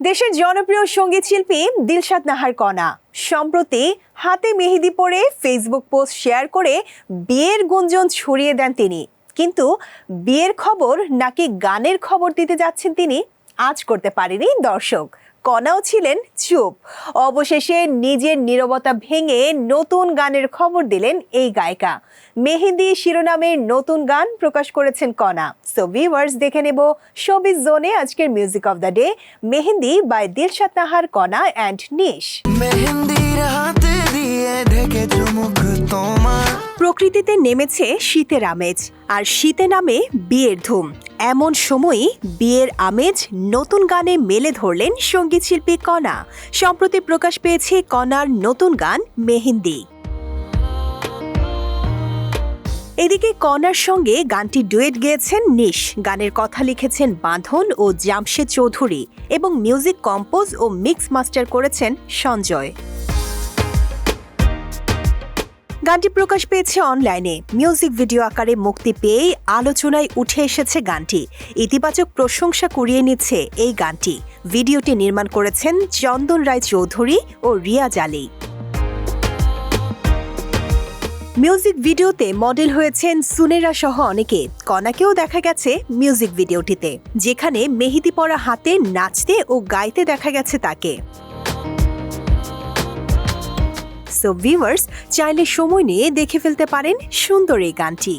দেশের জনপ্রিয় সংগীত শিল্পী দিলশাদ নাহার কণা। সম্প্রতি হাতে মেহেদি পরে ফেসবুক পোস্ট শেয়ার করে বিয়ের গুঞ্জন ছড়িয়ে দেন তিনি। কিন্তু বিয়ের খবর নাকি গানের খবর দিতে যাচ্ছেন তিনি, আজ করতে পারেনি দর্শক। কণাও ছিলেন চুপ। অবশেষে নিজের নীরবতা ভেঙে নতুন গানের খবর দিলেন এই গায়িকা। মেহেদি শিরোনামের নতুন গান প্রকাশ করেছেন কণা। সো ভিউয়ার্স দেখে নেব শোবিজ জোনে আজকের music of the day Mehendi by Dilshad Nahar Kona and Nish. প্রকৃতিতে নেমেছে শীতের আমেজ আর শীতে নামে বিয়ের ধুম। এমন সময়ই বিয়ের আমেজ নতুন গানে মেলে ধরলেন সংগীত শিল্পী কণা। সম্প্রতি প্রকাশ পেয়েছে কণার নতুন গান, মেহেন্দি। এদিকে কণার সঙ্গে গানটি ডুয়েট গেয়েছেন নিশ। গানের কথা লিখেছেন বাঁধন ও জামশেদ চৌধুরী এবং মিউজিক কম্পোজ ও মিক্স মাস্টার করেছেন সঞ্জয়। গানটি প্রকাশ পেয়েছে অনলাইনে। মিউজিক ভিডিও আকারে মুক্তি পেয়েই আলোচনায় উঠে এসেছে গানটি। ইতিবাচক প্রশংসা কুড়িয়ে নিচ্ছে এই গানটি। ভিডিওটি নির্মাণ করেছেন চন্দন রায় চৌধুরী ও রিয়াজ আলী মিউজিক ভিডিওতে মডেল হয়েছেন সুনেরা সহ অনেকে। কনাকেও দেখা গেছে মিউজিক ভিডিওটিতে। যেখানে মেহেদি পরা হাতে নাচতে ও গাইতে দেখা গেছে তাকে। সো ভিউয়ার্স চাইলে সময় নিয়ে দেখে ফেলতে পারেন সুন্দর এই গানটি।